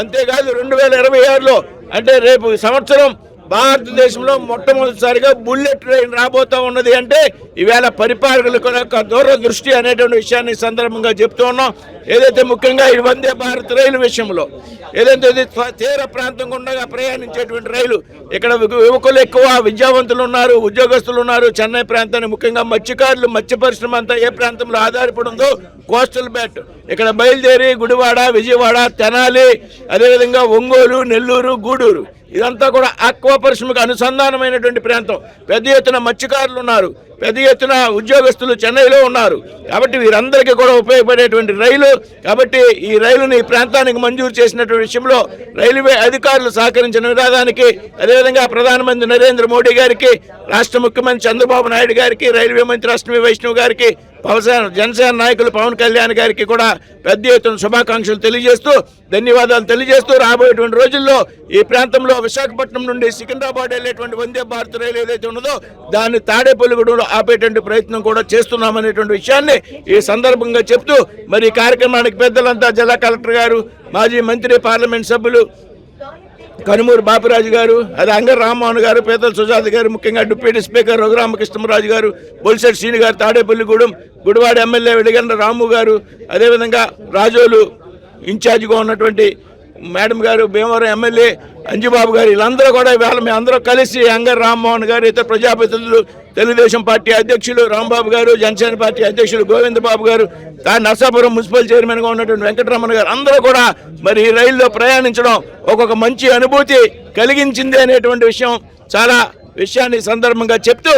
అంతేకాదు రెండు వేల ఇరవై ఆరులో అంటే రేపు సంవత్సరం భారతదేశంలో మొట్టమొదటిసారిగా బుల్లెట్ ట్రైన్ రాబోతా ఉన్నది అంటే ఈవేళ పరిపాలకులకు యొక్క దూరదృష్టి అనేటువంటి విషయాన్ని సందర్భంగా చెప్తూ ఉన్నాం. ఏదైతే ముఖ్యంగా ఈ వందే భారత్ రైలు విషయంలో ఏదైతే ఇది తీర ప్రాంతం గుండా ప్రయాణించేటువంటి రైలు ఇక్కడ యువకులు ఎక్కువ విద్యావంతులు ఉన్నారు ఉద్యోగస్తులు ఉన్నారు. చెన్నై ప్రాంతాన్ని ముఖ్యంగా మత్స్యకారులు మత్స్య పరిశ్రమ అంతా ఏ ప్రాంతంలో ఆధారపడి ఉందో కోస్టల్ బెల్ట్ ఇక్కడ బయలుదేరి గుడివాడ విజయవాడ తెనాలి అదేవిధంగా ఒంగోలు నెల్లూరు గూడూరు. ఇదంతా కూడా ఆక్వా పరిశ్రమకు అనుసంధానమైనటువంటి ప్రాంతం. పెద్ద ఎత్తున మత్స్యకారులు ఉన్నారు. పెద్ద ఎత్తున ఉద్యోగస్తులు చెన్నైలో ఉన్నారు. కాబట్టి వీరందరికీ కూడా ఉపయోగపడేటువంటి రైలు. కాబట్టి ఈ రైలుని ఈ ప్రాంతానికి మంజూరు చేసినటువంటి విషయంలో రైల్వే అధికారులు సహకరించిన విధానానికి అదేవిధంగా ప్రధానమంత్రి నరేంద్ర మోడీ గారికి రాష్ట్ర ముఖ్యమంత్రి చంద్రబాబు నాయుడు గారికి రైల్వే మంత్రి అష్టమి వైష్ణవ్ గారికి పవన్ జనసేన నాయకులు పవన్ కళ్యాణ్ గారికి కూడా పెద్ద ఎత్తున శుభాకాంక్షలు తెలియజేస్తూ ధన్యవాదాలు తెలియజేస్తూ రాబోయేటువంటి రోజుల్లో ఈ ప్రాంతంలో విశాఖపట్నం నుండి సికింద్రాబాద్ వెళ్ళేటువంటి వందే భారత్ రైలు ఏదైతే ఉన్నదో దాన్ని తాడేపల్లిగూడెంలో ఆపేటువంటి ప్రయత్నం కూడా చేస్తున్నామనేటువంటి విషయాన్ని ఈ సందర్భంగా చెప్తూ మరి ఈ కార్యక్రమానికి పెద్దలంతా జిల్లా కలెక్టర్ గారు మాజీ మంత్రి పార్లమెంట్ సభ్యులు కనుమూరు బాపిరాజు గారు అది అంగర్ రామ్మోహన్ గారు పేదల సుజాత గారు ముఖ్యంగా డిప్యూటీ స్పీకర్ రఘురామకృష్ణరాజు గారు బొలిశెట్టి శ్రీని గారు తాడేపల్లిగూడెం గుడివాడ ఎమ్మెల్యే వెడిగండ్ర రాము గారు అదేవిధంగా రాజోలు ఇన్ఛార్జిగా ఉన్నటువంటి మేడం గారు భీమవరం ఎమ్మెల్యే అంజుబాబు గారు వీళ్ళందరూ కూడా ఇవాళ మేము అందరూ కలిసి అంగర్ రామ్మోహన్ గారు ఇతర ప్రజాప్రతినిధులు తెలుగుదేశం పార్టీ అధ్యక్షులు రాంబాబు గారు జనసేన పార్టీ అధ్యక్షులు గోవిందబాబు గారు నర్సాపురం మున్సిపల్ చైర్మన్గా ఉన్నటువంటి వెంకటరమణ గారు అందరూ కూడా మరి ఈ రైల్లో ప్రయాణించడం ఒక్కొక్క మంచి అనుభూతి కలిగించింది అనేటువంటి విషయం చాలా విషయాన్ని సందర్భంగా చెప్తూ